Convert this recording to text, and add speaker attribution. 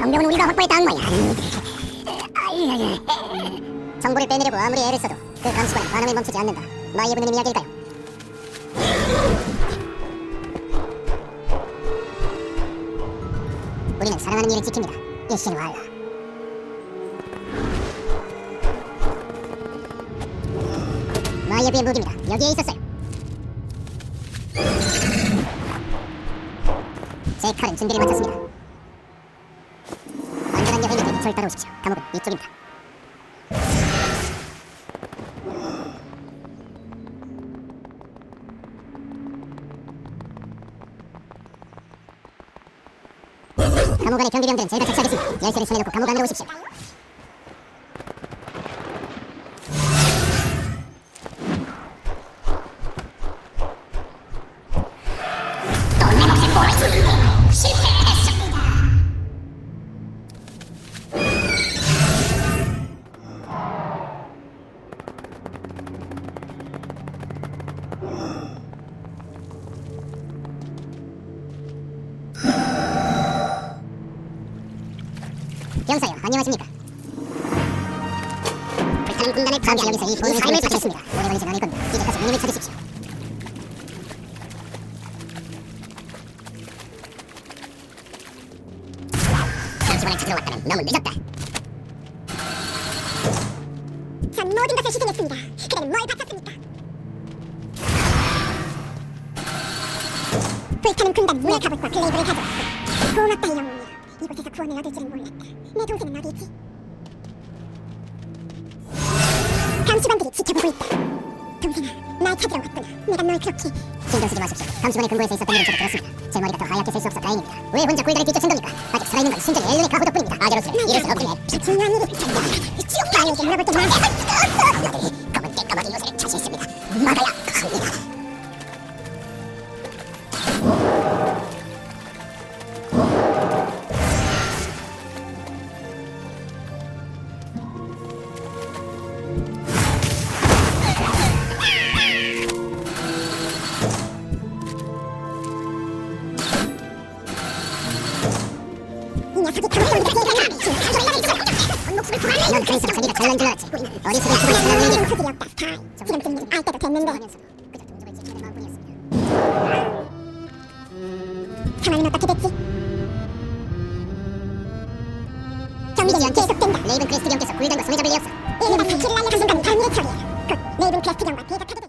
Speaker 1: 원병은 우리가 확보했다 악마야. 정보를 빼내려고 아무리 애를 써도 그 감시관은 반응을 멈추지 않는다. 마이에브는 이야기일까요? 우리는 사랑하는 일을 지킵니다. 일신 와라. 마이에브의 무기입니다. 여기에 있었어요. 제 칼은 준비를 마쳤습니다. 절 따라오십시오. 감옥은 이쪽입니다. 감옥 안의 경비병들은 제가 자치하겠습니다. 열쇠를 손에 놓고 감옥 안으로 오십시오. 경사요, 안녕하십니까? 불타는 군단의 잠시 여기서 이 보험의 삶을 바쳤습니다. 오래 걸리진 않을 겁니다. 이제 가서 누님을 찾으십시오. 잠시만을 찾으러 왔다면 너무 늦었다.
Speaker 2: 전 모든 것을 희생했습니다. 그대는 뭘 바쳤습니까? 불타는 군단 문의 갑옷과 글레이브를 가져왔고 고맙다 이 영웅이여 이곳에서 구원을 얻을 줄은 몰랐다 내 동생은 어디 있지? 감시관들이 지켜보고 있다 동생아 날 찾으러 왔구나 내가 널 그렇게
Speaker 1: 신경 쓰지 마십시오. 감시관의 근거에서 있었던 일은 저도 들었습니다. 제 머리가 더 하얗게 셀수 없어 다행입니다. 왜 혼자 굴다리 뒤쫓은 겁니까? 아직 살아있는 건 순전히 엘렌의 가호도뿐입니다. 아제로스를 이럴 수 없기에
Speaker 2: 중요한 일이 지옥 나에게 물어볼 게많 상황은 어떻게 됐지? 경비전이 계속된다
Speaker 1: 레이븐 크레스트 경께서 굴단과 손에 잡을 예약서
Speaker 2: 일리가 사키를 날려간 순간 발미를 처리해 곧 레이븐 클래스트 경과 대적하게 될